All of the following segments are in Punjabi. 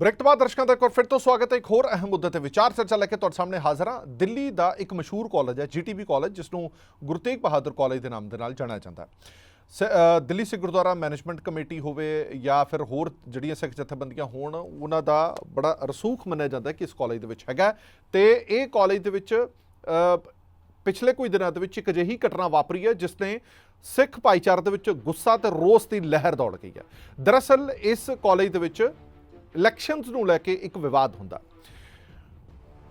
ਬ੍ਰੇਕ ਤੋਂ ਬਾਅਦ ਦਰਸ਼ਕਾਂ ਦਾ ਇੱਕ ਵਾਰ ਫਿਰ ਤੋਂ ਸਵਾਗਤ ਹੈ, ਇੱਕ ਹੋਰ ਅਹਿਮ ਮੁੱਦੇ ਤੇ ਵਿਚਾਰ ਚਰਚਾ ਲੈ ਕੇ ਤੁਹਾਡੇ ਸਾਹਮਣੇ ਹਾਜ਼ਰ ਹਾਂ। ਦਿੱਲੀ ਦਾ ਇੱਕ ਮਸ਼ਹੂਰ ਕਾਲਜ ਹੈ, ਜੀਟੀਬੀ ਕਾਲਜ ਜਿਸ ਨੂੰ ਗੁਰੂ ਤੇਗ ਬਹਾਦਰ ਕਾਲਜ ਦੇ ਨਾਮ ਦੇ ਨਾਲ ਜਾਣਿਆ ਜਾਂਦਾ ਹੈ। ਸ- ਦਿੱਲੀ ਸਿੱਖ ਗੁਰਦੁਆਰਾ ਮੈਨੇਜਮੈਂਟ ਕਮੇਟੀ ਹੋਵੇ ਜਾਂ ਫਿਰ ਹੋਰ ਜਿਹੜੀਆਂ ਸਿੱਖ ਜਥੇਬੰਦੀਆਂ ਹੋਣ, ਉਹਨਾਂ ਦਾ ਬੜਾ ਰਸੂਖ ਮੰਨਿਆ ਜਾਂਦਾ ਕਿ ਇਸ ਕਾਲਜ ਦੇ ਵਿੱਚ ਹੈਗਾ ਤੇ ਇਹ ਕਾਲਜ ਦੇ ਵਿੱਚ ਪਿਛਲੇ ਕੁਝ ਦਿਨਾਂ ਦੇ ਵਿੱਚ ਇੱਕ ਅਜਿਹੀ ਘਟਨਾ ਵਾਪਰੀ ਹੈ, ਜਿਸ ਨੇ ਸਿੱਖ ਭਾਈਚਾਰੇ ਦੇ ਵਿੱਚ ਗੁੱਸਾ ਤੇ ਰੋਸ ਦੀ ਲਹਿਰ ਦੌੜ ਗਈ ਹੈ। ਦਰਅਸਲ ਇਸ ਕਾਲਜ ਦੇ ਵਿੱਚ ਇਲੈਕਸ਼ਨਸ ਨੂੰ ਲੈ ਕੇ ਇੱਕ ਵਿਵਾਦ ਹੁੰਦਾ।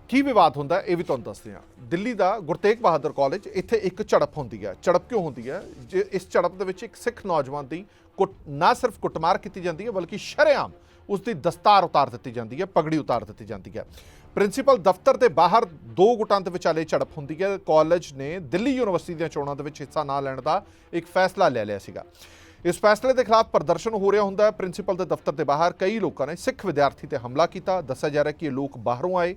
ਕੀ ਵਿਵਾਦ ਹੁੰਦਾ ਇਹ ਵੀ ਤੁਹਾਨੂੰ ਦੱਸਦੇ ਹਾਂ। ਦਿੱਲੀ ਦਾ ਗੁਰਤੇਗ ਬਹਾਦਰ ਕਾਲਜ ਇੱਥੇ ਇੱਕ ਝੜਪ ਹੁੰਦੀ ਹੈ। ਝੜਪ ਕਿਉਂ ਹੁੰਦੀ ਹੈ? ਜੇ ਇਸ ਝੜਪ ਦੇ ਵਿੱਚ ਇੱਕ ਸਿੱਖ ਨੌਜਵਾਨ ਦੀ ਕੁੱਟ ਨਾ ਸਿਰਫ ਕੁੱਟਮਾਰ ਕੀਤੀ ਜਾਂਦੀ ਹੈ, ਬਲਕਿ ਸ਼ਰੇਆਮ ਉਸ ਦੀ ਦਸਤਾਰ ਉਤਾਰ ਦਿੱਤੀ ਜਾਂਦੀ ਹੈ, ਪਗੜੀ ਉਤਾਰ ਦਿੱਤੀ ਜਾਂਦੀ ਹੈ। ਪ੍ਰਿੰਸੀਪਲ ਦਫ਼ਤਰ ਦੇ ਬਾਹਰ ਦੋ ਗੁੱਟਾਂ ਦੇ ਵਿਚਾਲੇ ਝੜਪ ਹੁੰਦੀ ਹੈ। ਕਾਲਜ ਨੇ ਦਿੱਲੀ ਯੂਨੀਵਰਸਿਟੀ ਦੀਆਂ ਚੋਣਾਂ ਦੇ ਵਿੱਚ ਹਿੱਸਾ ਨਾ ਲੈਣ ਦਾ ਇੱਕ ਫੈਸਲਾ ਲੈ ਲਿਆ ਸੀਗਾ। ਇਸ ਫੈਸਲੇ ਦੇ ਖਿਲਾਫ ਪ੍ਰਦਰਸ਼ਨ ਹੋ ਰਿਹਾ ਹੁੰਦਾ ਹੈ। ਪ੍ਰਿੰਸੀਪਲ ਦੇ ਦਫ਼ਤਰ ਦੇ ਬਾਹਰ ਕਈ ਲੋਕਾਂ ਨੇ ਸਿੱਖ ਵਿਦਿਆਰਥੀ ਤੇ ਹਮਲਾ ਕੀਤਾ। ਦੱਸਿਆ ਜਾ ਰਿਹਾ ਕਿ ਇਹ ਲੋਕ ਬਾਹਰੋਂ ਆਏ।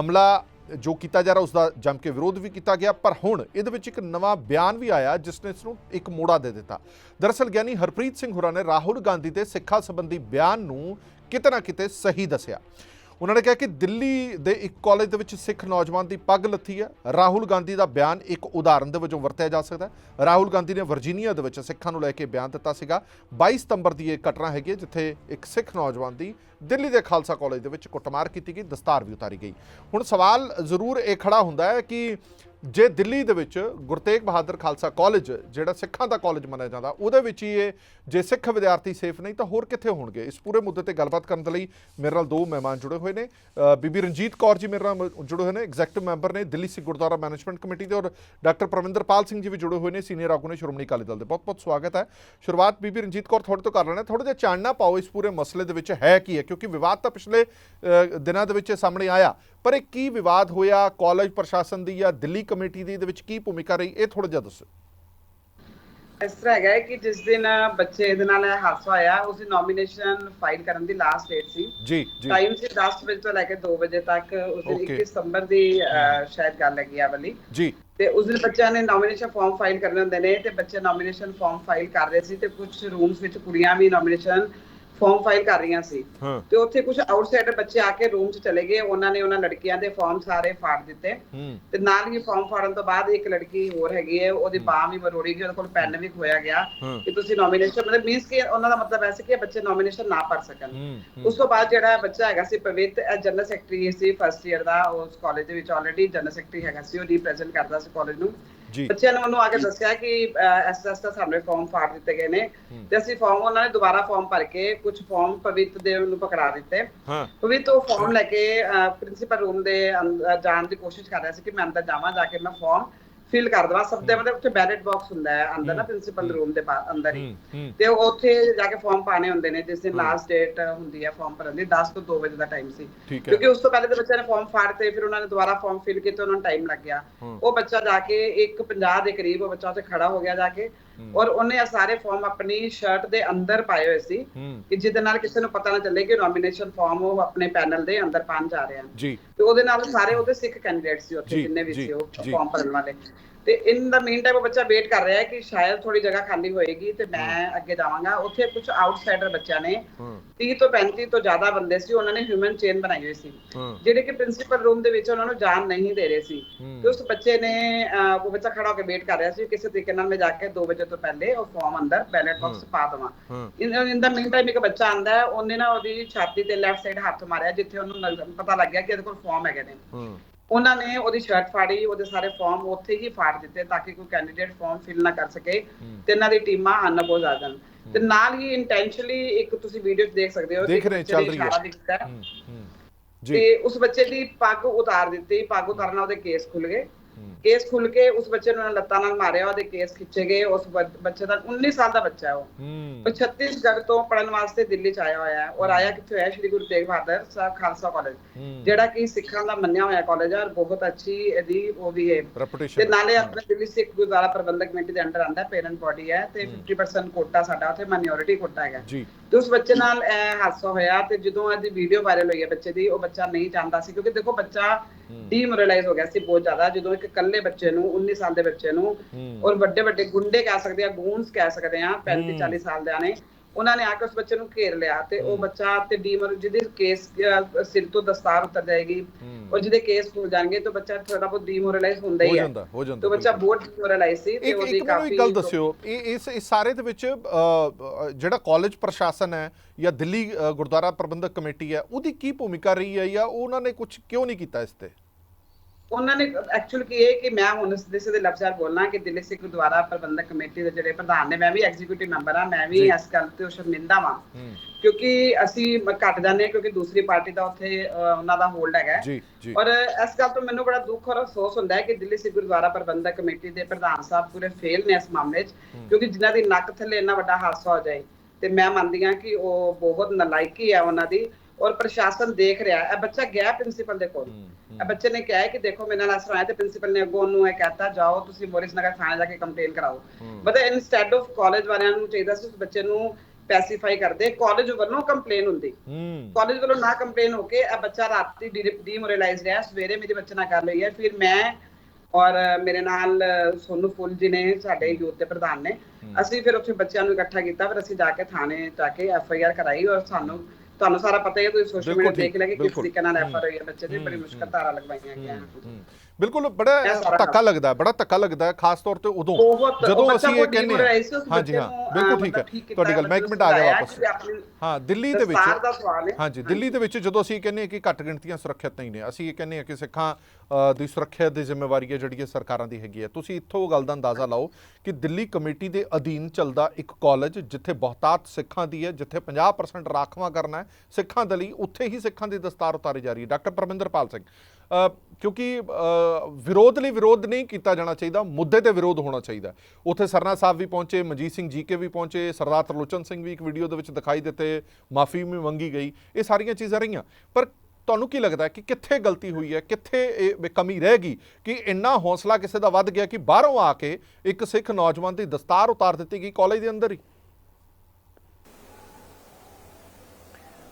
ਹਮਲਾ ਜੋ ਕੀਤਾ ਜਾ ਰਿਹਾ ਉਸ ਦਾ ਜੰਮ ਕੇ ਵਿਰੋਧ ਵੀ ਕੀਤਾ ਗਿਆ। ਪਰ ਹੁਣ ਇਹਦੇ ਵਿੱਚ ਇੱਕ ਨਵਾਂ ਬਿਆਨ ਵੀ ਆਇਆ, ਜਿਸ ਨੇ ਇਸ ਨੂੰ ਇੱਕ ਮੋੜਾ ਦੇ ਦਿੱਤਾ। ਦਰਅਸਲ ਗਿਆਨੀ ਹਰਪ੍ਰੀਤ ਸਿੰਘ ਹੁਰਾ ਨੇ ਰਾਹੁਲ ਗਾਂਧੀ ਦੇ ਸਿੱਖਾਂ ਸੰਬੰਧੀ ਬਿਆਨ ਨੂੰ ਕਿਤੇ ਨਾ ਕਿਤੇ ਸਹੀ ਦੱਸਿਆ। ਉਹਨਾਂ ਨੇ ਕਿਹਾ ਕਿ ਦਿੱਲੀ ਦੇ ਇੱਕ ਕਾਲਜ ਦੇ ਵਿੱਚ ਸਿੱਖ ਨੌਜਵਾਨ ਦੀ ਪੱਗ ਲੱਥੀ ਹੈ। ਰਾਹੁਲ ਗਾਂਧੀ ਦਾ ਬਿਆਨ ਇੱਕ ਉਦਾਹਰਨ ਦੇ ਵਜੋਂ ਵਰਤਿਆ ਜਾ ਸਕਦਾ ਹੈ। ਰਾਹੁਲ ਗਾਂਧੀ ਨੇ ਵਰਜੀਨੀਆ ਦੇ ਵਿੱਚ ਸਿੱਖਾਂ ਨੂੰ ਲੈ ਕੇ ਬਿਆਨ ਦਿੱਤਾ ਸੀਗਾ। 22 ਸਤੰਬਰ ਦੀ ਇਹ ਘਟਨਾ ਹੈਗੀ ਹੈ, ਜਿੱਥੇ ਇੱਕ ਸਿੱਖ ਨੌਜਵਾਨ ਦੀ ਦਿੱਲੀ ਦੇ ਖਾਲਸਾ ਕਾਲਜ ਦੇ ਵਿੱਚ ਕੁੱਟਮਾਰ ਕੀਤੀ ਗਈ ਦਸਤਾਰ ਵੀ ਉਤਾਰੀ ਗਈ। ਹੁਣ ਸਵਾਲ ਜ਼ਰੂਰ ਇਹ ਖੜਾ ਹੁੰਦਾ ਹੈ ਕਿ ਜੇ ਦਿੱਲੀ ਦੇ ਵਿੱਚ ਗੁਰਤੇਗ ਬਹਾਦਰ ਖਾਲਸਾ ਕਾਲਜ, ਜਿਹੜਾ ਸਿੱਖਾਂ ਦਾ ਕਾਲਜ ਮੰਨਿਆ ਜਾਂਦਾ, ਉਹਦੇ ਵਿੱਚ ਹੀ ਇਹ ਜੇ ਸਿੱਖ ਵਿਦਿਆਰਥੀ ਸੇਫ ਨਹੀਂ, ਤਾਂ ਹੋਰ ਕਿੱਥੇ ਹੋਣਗੇ? ਇਸ ਪੂਰੇ ਮੁੱਦੇ ਤੇ ਗੱਲਬਾਤ ਕਰਨ ਦੇ ਲਈ ਮੇਰੇ ਨਾਲ ਦੋ ਮਹਿਮਾਨ ਜੁੜੇ ਹੋਏ ਨੇ। ਬੀਬੀ ਰਣਜੀਤ ਕੌਰ ਜੀ ਮੇਰੇ ਨਾਲ ਜੁੜੇ ਹੋਏ ਨੇ ਐਗਜ਼ੈਕਟਿਵ ਮੈਂਬਰ ਨੇ ਦਿੱਲੀ ਸਿੱਖ ਗੁਰਦੁਆਰਾ ਮੈਨੇਜਮੈਂਟ ਕਮੇਟੀ ਦੇ, ਔਰ ਡਾਕਟਰ ਪ੍ਰਵਿੰਦਰਪਾਲ ਸਿੰਘ ਜੀ ਵੀ ਜੁੜੇ ਹੋਏ ਨੇ ਸੀਨੀਅਰ ਆਗੂ ਨੇ ਸ਼੍ਰੋਮਣੀ ਅਕਾਲੀ ਦਲ ਦੇ। ਬਹੁਤ ਬਹੁਤ ਸਵਾਗਤ ਹੈ। ਸ਼ੁਰੂਆਤ ਬੀਬੀ ਰਣਜੀਤ ਕੌਰ ਤੁਹਾਡੇ ਤੋਂ ਕਰ ਲੈਣਾ ਥੋੜਾ ਜਿਹਾ ਚਾਨਣਾ ਪਾਓ ਇਸ ਪੂਰੇ ਮਸਲੇ ਦੇ ਵਿੱਚ ਹੈ ਕੀ ਹੈ, ਕਿਉਂਕਿ ਵਿਵਾਦ ਤਾਂ ਪਿਛਲੇ ਦਿਨਾਂ ਦੇ ਵਿੱਚ ਸਾਹਮਣੇ ਆਇਆ। ਪਰ ਇਹ ਕੀ ਵਿਵਾਦ ਹੋਇਆ? ਕਾਲਜ ਪ੍ਰਸ਼ਾਸਨ ਦੀ ਜਾਂ ਦਿੱਲੀ ਕਮੇਟੀ ਦੀ ਇਹਦੇ ਵਿੱਚ ਕੀ ਭੂਮਿਕਾ ਰਹੀ? ਇਹ ਥੋੜਾ ਜਿਹਾ ਦੱਸੋ। ਇਸ ਤਰ੍ਹਾਂ ਹੈਗਾ ਕਿ ਜਿਸ ਦਿਨ ਬੱਚੇ ਦੇ ਨਾਲ ਹਾਦਸਾ ਹੋਇਆ ਉਸ ਦੀ ਨੋਮੀਨੇਸ਼ਨ ਫਾਈਲ ਕਰਨ ਦੀ ਲਾਸਟ ਡੇਟ ਸੀ। ਜੀ ਜੀ। ਟਾਈਮ ਸੀ 10 ਵਜੇ ਤੋਂ ਲੈ ਕੇ 2 ਵਜੇ ਤੱਕ ਉਸ ਦਿਨ Okay. 21 ਸਤੰਬਰ ਦੀ ਸ਼ਾਇਦ ਗੱਲ ਹੈਗੀ ਆ ਵਾਲੀ। ਜੀ। ਤੇ ਉਸ ਦਿਨ ਬੱਚਿਆਂ ਨੇ ਨੋਮੀਨੇਸ਼ਨ ਫਾਰਮ ਫਾਈਲ ਕਰਨੇ ਹੁੰਦੇ ਨੇ ਤੇ ਬੱਚੇ ਨੋਮੀਨੇਸ਼ਨ ਫਾਰਮ ਫਾਈਲ ਕਰ ਰਹੇ ਸੀ ਤੇ ਕੁਝ ਰੂਮਸ ਵਿੱਚ ਕੁੜੀਆਂ ਵੀ ਨੋਮੀਨੇਸ਼ਨ ਫਾਰਮ ਫਾਈਲ ਕਰ ਰਹੀਆਂ ਸੀ। ਤੇ ਉੱਥੇ ਕੁਝ ਆਊਟਸਾਈਡਰ ਬੱਚੇ ਆ ਕੇ ਰੂਮ 'ਚ ਚਲੇ ਗਏ। ਉਹਨਾਂ ਨੇ ਉਹਨਾਂ ਲੜਕੀਆਂ ਦੇ ਫਾਰਮ ਸਾਰੇ ਫਾੜ ਦਿੱਤੇ। ਤੇ ਨਾਲ ਹੀ ਫਾਰਮ ਫਾੜਨ ਤੋਂ ਬਾਅਦ ਇੱਕ ਲੜਕੀ ਹੋਰ ਹੈਗੀ ਹੈ ਉਹਦੀ ਬਾਹ ਵੀ ਮਰੋੜੀ ਗਈ ਉਹਦੇ ਕੋਲ ਪੈਨ ਵੀ ਖੋਇਆ ਗਿਆ ਕਿ ਤੁਸੀਂ ਨੋਮੀਨੇਸ਼ਨ ਮਤਲਬ ਮੀਨਸ ਕਿ ਉਹਨਾਂ ਦਾ ਮਤਲਬ ਐਸੇ ਕਿ ਬੱਚੇ ਨੋਮੀਨੇਸ਼ਨ ਨਾ ਪੜ ਸਕਣ। ਉਸ ਤੋਂ ਬਾਅਦ ਜਿਹੜਾ ਬੱਚਾ ਹੈਗਾ ਸੀ ਪਵਿੱਤ ਜਨਰਲ ਸੈਕਟਰੀ ਸੀ ਫਸਟ ਇਅਰ ਦਾ ਉਸ ਕਾਲਜ ਦੇ ਵਿੱਚ ਆਲਰੇਡੀ ਜਨਰਲ ਸੈਕਟਰੀ ਹੈਗਾ ਸੀ ਉਹ ਰਿਪਰੈਜ਼ੈਂਟ ਕਰਦਾ ਸੀ ਕਾਲਜ ਨੂੰ। ਬੱਚਿਆਂ ਨੇ ਉਹਨੂੰ ਆ ਕੇ ਦੱਸਿਆ ਕਿ ਐਸਐਸ ਦਾ ਸਾਡੇ ਫਾਰਮ ਫਾੜ ਦਿੱਤੇ ਗਏ ਨੇ। ਤੇ ਅਸੀਂ ਫਾਰਮ ਉਹਨਾਂ ਨੇ ਦੁਬਾਰਾ ਫਾਰਮ ਭਰ ਕੇ ਕੁਝ ਫਾਰਮ ਪਵਿੱਤ ਦੇ ਉਹਨੂੰ ਪਕੜਾ ਦਿੱਤੇ। ਹਾਂ। ਪਵਿੱਤ ਉਹ ਫਾਰਮ ਲੈ ਕੇ ਪ੍ਰਿੰਸੀਪਲ ਰੂਮ ਦੇ ਜਾਣ ਦੀ ਕੋਸ਼ਿਸ਼ ਕਰ ਰਿਹਾ ਸੀ ਕਿ ਮੈਂ ਅੰਦਰ ਜਾਵਾਂ ਜਾ ਕੇ ਮੈਂ ਫਾਰਮ ਫਿਲ ਕਰ ਦਵਾਂ। ਸਭ ਦੇ ਮਤਲਬ ਉੱਥੇ ਬੈਲਟ ਬਾਕਸ ਹੁੰਦਾ ਹੈ ਅੰਦਰ ਨਾ ਪ੍ਰਿੰਸੀਪਲ ਰੂਮ ਦੇ ਅੰਦਰ ਹੀ। ਤੇ ਉੱਥੇ ਜਾ ਕੇ ਫਾਰਮ ਪਾਣੇ ਹੁੰਦੇ ਨੇ ਜਿਸ ਦਿਨ ਲਾਸਟ ਡੇਟ ਹੁੰਦੀ ਹੈ ਫਾਰਮ ਭਰਨ ਦੀ 10 ਤੋਂ 2 ਵਜੇ ਦਾ ਟਾਈਮ ਸੀ। ਕਿਉਂਕਿ ਉਸ ਤੋਂ ਪਹਿਲੇ ਤਾਂ ਬੱਚਿਆਂ ਨੇ ਫਾਰਮ ਫਾੜਤੇ ਫਿਰ ਉਹਨਾਂ ਨੇ ਦੁਬਾਰਾ ਫਾਰਮ ਫਿਲ ਕੀਤੇ ਉਹਨਾਂ ਨੂੰ ਟਾਈਮ ਲੱਗ ਗਿਆ। ਉਹ ਬੱਚਾ ਜਾ ਕੇ 150 ਦੇ ਕਰੀਬ ਉਹ ਬੱਚਾ ਉੱਥੇ ਖੜਾ ਹੋ ਗਿਆ ਜਾ ਕੇ। ਔਰ ਉਹਨੇ ਇਹ ਸਾਰੇ ਫਾਰਮ ਆਪਣੀ ਸ਼ਰਟ ਦੇ ਅੰਦਰ ਪਾਏ ਹੋਏ ਸੀ ਕਿ ਜਿਹਦੇ ਨਾਲ ਕਿਸੇ ਨੂੰ ਪਤਾ ਨਾ ਚੱਲੇ ਕਿ ਨੋਮੀਨੇਸ਼ਨ ਫਾਰਮ ਉਹ ਆਪਣੇ ਪੈਨਲ ਦੇ ਅੰਦਰ ਪਾਣ ਜਾ ਰਹੇ। ਹਨ ਜੀ। ਤੇ ਉਹਦੇ ਨਾਲ ਸਾਰੇ ਉਹਦੇ ਸਿੱਖ ਕੈਂਡੀਡੇਟ ਸੀ ਉੱਥੇ ਜਿੰਨੇ ਵੀ ਸੀ ਉਹ। ਫਾਰਮ ਭਰਨ ਵਾਲੇ। ਤੇ ਇਨ ਦਾ ਮੇਨ ਟਾਈਮ ਉਹ ਬੱਚਾ ਵੇਟ ਕਰ ਰਿਹਾ ਹੈ ਕਿ ਸ਼ਾਇਦ ਥੋੜੀ ਜਗ੍ਹਾ ਖਾਲੀ ਹੋਏਗੀ ਤੇ ਮੈਂ ਅੱਗੇ ਜਾਵਾਂਗਾ। ਉੱਥੇ ਕੁਝ ਆਊਟਸਾਈਡਰ ਬੱਚਿਆਂ ਨੇ ਹਾਂ। 30 ਤੋਂ 35 ਤੋਂ ਜ਼ਿਆਦਾ ਬੰਦੇ ਸੀ ਉਹਨਾਂ ਨੇ ਹਿਊਮਨ ਚੇਨ ਬਣਾਈ ਹੋਈ ਸੀ। ਜਿਹੜੇ ਕਿ ਪ੍ਰਿੰਸੀਪਲ ਰੂਮ ਦੇ ਵਿੱਚ ਉਹਨਾਂ ਨੂੰ ਜਾਣ ਨਹੀਂ ਦੇ ਰਹੇ ਸੀ। ਤੇ ਉਸ ਬੱਚੇ ਨੇ ਉਹ ਬੱਚਾ ਖੜਾ ਹੋ ਕੇ ਵੇਟ ਕਰ ਰਿਹਾ ਸੀ ਕਿਸੇ ਤਰੀਕੇ ਨਾਲ ਮੈਂ ਜਾ ਕੇ 2 ਵਜੇ ਤੋਂ ਪਹਿਲੇ ਉਹ ਫਾਰਮ ਅੰਦਰ ਬੈਲਟ ਬਾਕਸ ਪਾ ਦਵਾਂ। ਇਨ ਦਾ ਮੀਨ ਟਾਈਮ ਇੱਕ ਬੱਚਾ ਆਂਦਾ ਹੈ ਉਹਨੇ ਨਾ ਉਹਦੀ ਛਾਤੀ ਤੇ ਲੈਫਟ ਸਾਈਡ ਹੱਥ ਮਾਰਿਆ ਜਿੱਥੇ ਉਹਨੂੰ ਪਤਾ ਲੱਗ ਗਿਆ ਕਿ ਇਹਦੇ ਕੋਲ ਫਾਰਮ ਹੈਗੇ ਨੇ। ਉਹਨਾਂ ਨੇ ਉਹਦੀ ਸ਼ਰਟ ਫਾੜੀ ਉਹਦੇ ਸਾਰੇ ਫਾਰਮ ਉੱਥੇ ਹੀ ਫਾੜ ਦਿੱਤੇ ਤਾਂ ਕਿ ਕੋਈ ਕੈਂਡੀਡੇਟ ਫਾਰਮ ਫਿਲ ਨਾ ਕਰ ਸਕੇ ਤੇ ਇਹਨਾਂ ਦੀ ਟੀਮਾਂ ਅਨਅਪੋਜ਼ ਆ ਜਾਣ। ਤੇ ਨਾਲ ਹੀ ਇੰਟੈਂਸ਼ਨਲੀ ਇੱਕ ਤੁਸੀਂ ਵੀਡੀਓ 'ਚ ਦੇਖ ਸਕਦੇ ਹੋ ਦੇਖ ਰਹੇ, ਚੱਲ ਰਹੀ ਹੈ। ਜੀ। ਤੇ ਉਸ ਬੱਚੇ ਦੀ ਪੱਗ ਉਤਾਰ ਦਿੱਤੀ ਪੱਗ ਉਤਾਰਨ ਨਾਲ ਉਹਦੇ ਕੇਸ ਖੁੱਲ ਗਏ। ਕੇਸ ਖੁੱਲ ਕੇ ਉਸ ਬੱਚੇ ਨੂੰ ਲੱਤਾਂ ਨਾਲ ਮਾਰਿਆ ਉਹਦੇ ਕੇਸ ਖਿੱਚੇ ਗਏ ਉਸ ਬੱਚੇ ਦਾ 19 ਸਾਲ ਦਾ ਬੱਚਾ ਹੈ ਉਹ। ਉਹ ਛੱਤੀਸਗੜ੍ਹ ਤੋਂ ਪੜਨ ਵਾਸਤੇ ਦਿੱਲੀ ਚ ਆਇਆ ਹੋਇਆ ਹੈ ਔਰ ਆਇਆ ਕਿੱਥੇ ਹੋਇਆ ਸ਼੍ਰੀ ਗੁਰੂ ਤੇਗ ਬਹਾਦਰ ਸਾਹਿਬ ਖਾਲਸਾ ਕਾਲਜ। ਜਿਹੜਾ ਕਿ ਸਿੱਖਾਂ ਦਾ ਮੰਨਿਆ ਹੋਇਆ ਕਾਲਜ ਹੈ ਔਰ ਬਹੁਤ ਅੱਛੀ ਇਹਦੀ ਉਹ ਵੀ ਹੈ। ਤੇ ਨਾਲੇ ਆਪਣੇ ਦਿੱਲੀ ਸਿੱਖ ਗੁਰਦੁਆਰਾ ਪ੍ਰਬੰਧਕ ਕਮੇਟੀ ਦੇ ਅੰਡਰ ਆਂਦਾ ਪੇਰੈਂਟ ਬੋਡੀ ਹੈ ਤੇ 50% ਕੋਟਾ ਸਾਡਾ ਉੱਥੇ ਮਾਈਨੋਰਿਟੀ ਕੋਟਾ ਹੈਗਾ। ਜੀ। ਤੇ ਉਸ ਬੱਚੇ ਨਾਲ ਇਹ ਹਾਦਸਾ ਹੋਇਆ ਤੇ ਜਦੋਂ ਇਹਦੀ ਵੀਡੀਓ ਵਾਇਰਲ ਹੋਈ ਹੈ ਬੱਚੇ ਦੀ ਉਹ ਬੱਚਾ ਨਹੀਂ ਚਾਹੁੰਦਾ ਸੀ ਕਿਉਂਕਿ ਦੇਖੋ ਬੱਚਾ ਡੀਮੋਰਲਾਈਜ਼ ਹੋ ਗਿਆ ਸੀ ਬਹੁਤ ਜ਼ਿਆਦਾ। ਜਦੋਂ ਇੱਕ ਇਕੱਲੇ ਬੱਚੇ ਨੂੰ 19 ਸਾਲ ਦੇ ਬੱਚੇ ਨੂੰ ਔਰ ਵੱਡੇ ਵੱਡੇ ਗੁੰਡੇ ਕਹਿ ਸਕਦੇ ਆ ਗੂਨਸ ਕਹਿ ਸਕਦੇ ਆ 35 40 ਸਾਲ ਦੇ ਨੇ ਉਹਨਾਂ ਨੇ ਆ ਕੇ ਉਸ ਬੱਚੇ ਨੂੰ ਘੇਰ ਲਿਆ ਤੇ ਉਹ ਬੱਚਾ ਤੇ ਡੀਮਰ ਜਿਹਦੇ ਕੇਸ ਸਿਰ ਤੋਂ ਦਸਤਾਰ ਉਤਰ ਜਾਏਗੀ ਔਰ ਜਿਹਦੇ ਕੇਸ ਖੁੱਲ ਜਾਣਗੇ ਤਾਂ ਬੱਚਾ ਥੋੜਾ ਬਹੁਤ ਡੀਮੋਰਲਾਈਜ਼ ਹੁੰਦਾ ਹੋ ਹੀ ਹੈ ਜਾਂਦਾ ਬੱਚਾ। ਬਹੁਤ ਡੀਮੋਰਲਾਈਜ਼ ਸੀ ਤੇ ਉਹਦੀ ਕਾਫੀ ਇੱਕ ਗੱਲ ਦੱਸਿਓ ਇਹ ਇਸ ਸਾਰੇ ਦੇ ਵਿੱਚ ਜਿਹੜਾ ਕਾਲਜ ਪ੍ਰਸ਼ਾਸਨ ਹੈ ਜਾਂ ਦਿੱਲੀ ਗੁਰਦੁਆਰਾ ਪ੍ਰਬੰਧਕ ਕਮੇਟੀ ਹੈ ਉਹਦੀ ਕੀ ਭੂਮਿਕਾ ਰਹੀ ਹੈ ਜਾਂ ਉਹਨਾਂ ਨੇ ਕੁਝ ਕਿਉਂ ਨਹੀਂ ਕੀਤਾ ਇਸ ਤੇ? ਉਹਨਾਂ ਨੇ ਐਕਚੁਅਲ ਕੀ ਹੈ ਕਿ ਮੈਂ ਹੁਣ ਸਿੱਧੇ ਸਿੱਧੇ ਲਫ਼ਜ਼ਾਂ ਬੋਲਣਾ ਕਿ ਦਿੱਲੀ ਸਿੱਖ ਗੁਰਦੁਆਰਾ ਪ੍ਰਬੰਧਕ ਕਮੇਟੀ ਦੇ ਜਿਹੜੇ ਪ੍ਰਧਾਨ ਨੇ ਮੈਂ ਵੀ ਐਗਜ਼ੀਕਿਊਟਿਵ ਮੈਂਬਰ ਆ ਮੈਂ ਵੀ। ਇਸ ਗੱਲ ਤੇ ਸ਼ਰਮਿੰਦਾ ਵਾਂ। ਕਿਉਂਕਿ ਅਸੀਂ ਘੱਟ ਜਾਂਦੇ ਕਿਉਂਕਿ ਦੂਸਰੀ ਪਾਰਟੀ ਦਾ ਉੱਥੇ ਉਹਨਾਂ ਦਾ ਹੋਲਡ ਹੈਗਾ। ਔਰ ਇਸ ਗੱਲ ਤੋਂ ਮੈਨੂੰ ਬੜਾ ਦੁੱਖ ਔਰ ਅਫਸੋਸ ਹੁੰਦਾ ਹੈ ਕਿ ਦਿੱਲੀ ਸਿੱਖ ਗੁਰਦੁਆਰਾ ਪ੍ਰਬੰਧਕ ਕਮੇਟੀ ਦੇ ਪ੍ਰਧਾਨ ਸਾਹਿਬ ਪੂਰੇ ਫੇਲ ਨੇ ਇਸ ਮਾਮਲੇ 'ਚ ਕਿਉਂਕਿ ਜਿਨ੍ਹਾਂ ਦੀ ਨੱਕ ਥੱਲੇ ਇੰਨਾ ਵੱਡਾ ਹਾਦਸਾ ਹੋ ਜਾਏ ਤੇ ਮੈਂ ਮੰਨਦੀ ਹਾਂ ਕਿ ਉਹ ਬਹੁਤ ਨਲਾਇਕੀ ਹੈ ਉਹਨਾਂ ਦੀ। ਔਰ ਪ੍ਰਸ਼ਾਸਨ ਦੇਖ ਰਿਹਾ ਹੈ। ਇਹ ਬੱਚਾ ਗਿਆ ਪ੍ਰਿੰਸੀਪਲ ਦੇ ਕੋਲ। ਇਹ ਬੱਚੇ ਨੇ ਕਿਹਾ ਕਿ ਦੇਖੋ ਮੇਰੇ ਨਾਲ ਤਰ੍ਹਾਂ ਹੈ ਤੇ ਪ੍ਰਿੰਸੀਪਲ ਨੇ ਅੱਗੋਂ ਉਹਨੂੰ ਇਹ ਕਹਤਾ ਜਾਓ ਤੁਸੀਂ ਮੋਰਿਸ ਨਗਰ ਥਾਣੇ ਜਾ ਕੇ ਕੰਪਲੇਨ ਕਰਾਓ। ਬਟ ਇਨਸਟੈਡ ਆਫ ਕਾਲਜ ਵਾਲਿਆਂ ਨੂੰ ਚਾਹੀਦਾ ਸੀ ਉਸ ਬੱਚੇ ਨੂੰ ਪੈਸੀਫਾਈ ਕਰਦੇ ਕਾਲਜ ਵੱਲੋਂ ਕੰਪਲੇਨ ਹੁੰਦੀ। ਕਾਲਜ ਵੱਲੋਂ ਨਾ ਕੰਪਲੇਨ ਹੋ ਕੇ ਇਹ ਬੱਚਾ ਰਾਤੀ ਡੀਮੋਰਲਾਈਜ਼ ਰਿਹਾ ਸਵੇਰੇ ਮੇਰੀ ਬੱਚੇ ਨਾਲ ਕਰ ਲਈ ਹੈ। ਫਿਰ ਮੈਂ ਔਰ ਮੇਰੇ ਨਾਲ ਸੋਨੂ ਫੁੱਲ ਜੀ ਨੇ ਸਾਡੇ ਯੂਥ ਦੇ ਪ੍ਰਧਾਨ ਨੇ ਅਸੀਂ ਫਿਰ ਉੱਥੇ ਬੱਚਿਆਂ ਨੂੰ ਇਕੱਠਾ ਕੀਤਾ। ਫਿਰ ਅਸੀਂ ਜਾ ਕੇ ਥਾਣੇ ਜਾ ਕੇ ਐਫ ਆਈ ਆਰ ਕਰਾਈ ਔਰ ਸਾਨੂੰ ਤੁਹਾਨੂੰ ਸਾਰਾ ਪਤਾ ਹੀ ਹੈ ਤੁਸੀਂ ਸੋਸ਼ਲ ਮੀਡੀਆ ਦੇਖ ਲਿਆ ਕਿ ਕਿਸ ਤਰੀਕੇ ਨਾਲ ਐਫ ਆਰ ਹੋਈ ਹੈ ਬੱਚੇ ਦੀ ਬੜੀ ਮੁਸ਼ਕਲ ਧਾਰਾ ਲਗਵਾਈਆਂ ਗਈਆਂ ਹੂੰ। ਬਿਲਕੁਲ ਬੜਾ ਧੱਕਾ ਲੱਗਦਾ ਬੜਾ ਧੱਕਾ ਲੱਗਦਾ ਖਾਸ ਤੌਰ ਤੇ ਉਦੋਂ। ਜਦੋਂ ਅਸੀਂ ਇਹ ਕਹਿੰਦੇ ਹਾਂਜੀ ਹਾਂ ਬਿਲਕੁਲ ਠੀਕ ਹੈ। ਤੁਹਾਡੀ ਗੱਲ ਮੈਂ ਇੱਕ ਮਿੰਟ ਆ ਗਿਆ ਵਾਪਸ। ਹਾਂ ਦਿੱਲੀ ਦੇ ਵਿੱਚ ਹਾਂਜੀ ਦਿੱਲੀ ਦੇ ਵਿੱਚ ਜਦੋਂ ਅਸੀਂ ਕਹਿੰਦੇ ਕਿ ਘੱਟ ਗਿਣਤੀਆਂ ਸੁਰੱਖਿਅਤ ਨਹੀਂ ਨੇ ਅਸੀਂ ਇਹ ਕਹਿੰਦੇ ਹਾਂ ਕਿ ਸਿੱਖਾਂ ਦੀ ਸੁਰੱਖਿਆ ਦੀ ਜ਼ਿੰਮੇਵਾਰੀ ਹੈ ਜਿਹੜੀ ਸਰਕਾਰਾਂ ਦੀ ਹੈਗੀ ਹੈ। ਤੁਸੀਂ ਇੱਥੋਂ ਗੱਲ ਦਾ ਅੰਦਾਜ਼ਾ ਲਾਓ ਕਿ ਦਿੱਲੀ ਕਮੇਟੀ ਦੇ ਅਧੀਨ ਚੱਲਦਾ ਇੱਕ ਕਾਲਜ ਜਿੱਥੇ ਬਹੁਤਾਤ ਸਿੱਖਾਂ ਦੀ ਹੈ ਜਿੱਥੇ 50% ਰਾਖਵਾਂ ਕਰਨਾ ਹੈ ਸਿੱਖਾਂ ਦੇ ਲਈ ਉੱਥੇ ਹੀ ਸਿੱਖਾਂ ਦੀ ਦਸਤਾਰ ਉਤਾਰੀ ਜਾ ਰਹੀ ਹੈ। ਡਾਕਟਰ ਪਰਮਿੰਦਰਪਾਲ ਸਿੰਘ ਕਿਉਂਕਿ ਵਿਰੋਧ ਲਈ ਵਿਰੋਧ ਨਹੀਂ ਕੀਤਾ ਜਾਣਾ ਚਾਹੀਦਾ, ਮੁੱਦੇ ਤੇ ਵਿਰੋਧ ਹੋਣਾ ਚਾਹੀਦਾ ਉੱਥੇ ਸਰਨਾ ਸਾਹਿਬ ਵੀ ਪਹੁੰਚੇ, ਮਨਜੀਤ ਸਿੰਘ ਜੀ ਕੇ ਵੀ ਪਹੁੰਚੇ, ਸਰਦਾਰ ਤਰਲੋਚਨ ਸਿੰਘ ਵੀ ਇੱਕ ਵੀਡੀਓ ਦੇ ਵਿੱਚ ਦਿਖਾਈ ਦਿੱਤੇ, ਮਾਫੀ ਵੀ ਮੰਗੀ ਗਈ। ਇਹ ਸਾਰੀਆਂ ਚੀਜ਼ਾਂ ਰਹੀਆਂ। ਪਰ ਤੁਹਾਨੂੰ ਕੀ ਲੱਗਦਾ ਕਿ ਕਿੱਥੇ ਗਲਤੀ ਹੋਈ ਹੈ? ਕਿੱਥੇ ਇਹ ਕਮੀ ਰਹਿ ਗਈ ਕਿ ਇੰਨਾ ਹੌਸਲਾ ਕਿਸੇ ਦਾ ਵੱਧ ਗਿਆ ਕਿ ਬਾਹਰੋਂ ਆ ਕੇ ਇੱਕ ਸਿੱਖ ਨੌਜਵਾਨ ਦੀ ਦਸਤਾਰ ਉਤਾਰ ਦਿੱਤੀ ਗਈ ਕਾਲਜ ਦੇ ਅੰਦਰ ਹੀ?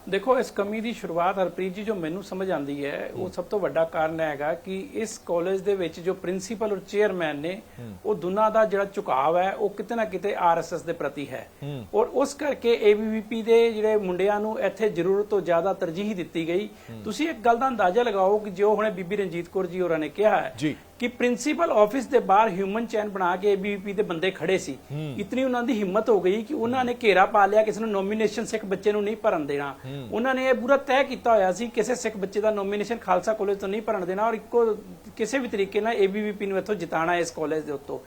ਦੇਖੋ ਇਸ ਕਮੀ ਦੀ ਸ਼ੁਰੂਆਤ ਹਰਪ੍ਰੀਤ ਜੀ ਜੋ ਮੈਨੂੰ ਸਮਝ ਆਂਦੀ ਹੈ ਉਹ ਸਭ ਤੋਂ ਵੱਡਾ ਕਾਰਨ ਹੈਗਾ ਕਿ ਇਸ ਕਾਲਜ ਦੇ ਵਿੱਚ ਜੋ ਪ੍ਰਿੰਸੀਪਲ ਔਰ ਚੇਅਰਮੈਨ ਨੇ ਉਹ ਦੋਨਾਂ ਦਾ ਜਿਹੜਾ ਝੁਕਾਅ ਹੈ ਉਹ ਕਿਤੇ ਨਾ ਕਿਤੇ ਆਰਐਸਐਸ ਦੇ ਪ੍ਰਤੀ ਹੈ। ਔਰ ਉਸ ਕਰਕੇ ਏਬੀਵੀਪੀ ਦੇ ਜਿਹੜੇ ਮੁੰਡਿਆਂ ਨੂੰ ਇੱਥੇ ਜ਼ਰੂਰਤ ਤੋਂ ਜ਼ਿਆਦਾ ਤਰਜੀਹ ਦਿੱਤੀ ਗਈ। ਤੁਸੀਂ ਇੱਕ ਗੱਲ ਦਾ ਅੰਦਾਜ਼ਾ ਲਗਾਓ ਕਿ ਜੋ ਹੁਣੇ ਬੀਬੀ ਰਣਜੀਤ ਕੌਰ ਜੀ ਹੋਰਾਂ ਨੇ ਕਿਹਾ ਹੈ ਕਿ ਪ੍ਰਿੰਸੀਪਲ ਆਫਿਸ ਦੇ ਬਾਹਰ ਹਿਊਮਨ ਚੈਨ ਬਣਾ ਕੇ ਏਬੀਵੀਪੀ ਦੇ ਬੰਦੇ ਖੜੇ ਸੀ। ਇਤਨੀ ਉਹਨਾਂ ਦੀ ਹਿੰਮਤ ਹੋ ਗਈ ਕਿ ਉਹਨਾਂ ਨੇ ਘੇਰਾ ਪਾ ਲਿਆ ਕਿਸੇ ਨੂੰ ਨੋਮੀਨੇਸ਼ਨ ਸਿੱਖ ਬੱਚੇ ਨੂੰ ਨਹੀਂ ਭਰਨ ਦੇਣਾ। ਉਹਨਾਂ ਨੇ ਇਹ ਪੂਰਾ ਤੈਅ ਕੀਤਾ ਹੋਇਆ ਸੀ ਕਿਸੇ ਸਿੱਖ ਬੱਚੇ ਦਾ ਨੋਮੀਨੇਸ਼ਨ ਖਾਲਸਾ ਕਾਲਜ ਤੋਂ ਨਹੀਂ ਭਰਨ ਦੇਣਾ ਔਰ ਇੱਕੋ ਕਿਸੇ ਵੀ ਤਰੀਕੇ ਨਾਲ ਏਬੀਵੀਪੀ ਨੂੰ ਇੱਥੋਂ ਜਿਤਾਣਾ ਇਸ ਕਾਲਜ ਦੇ ਉੱਤੋਂ।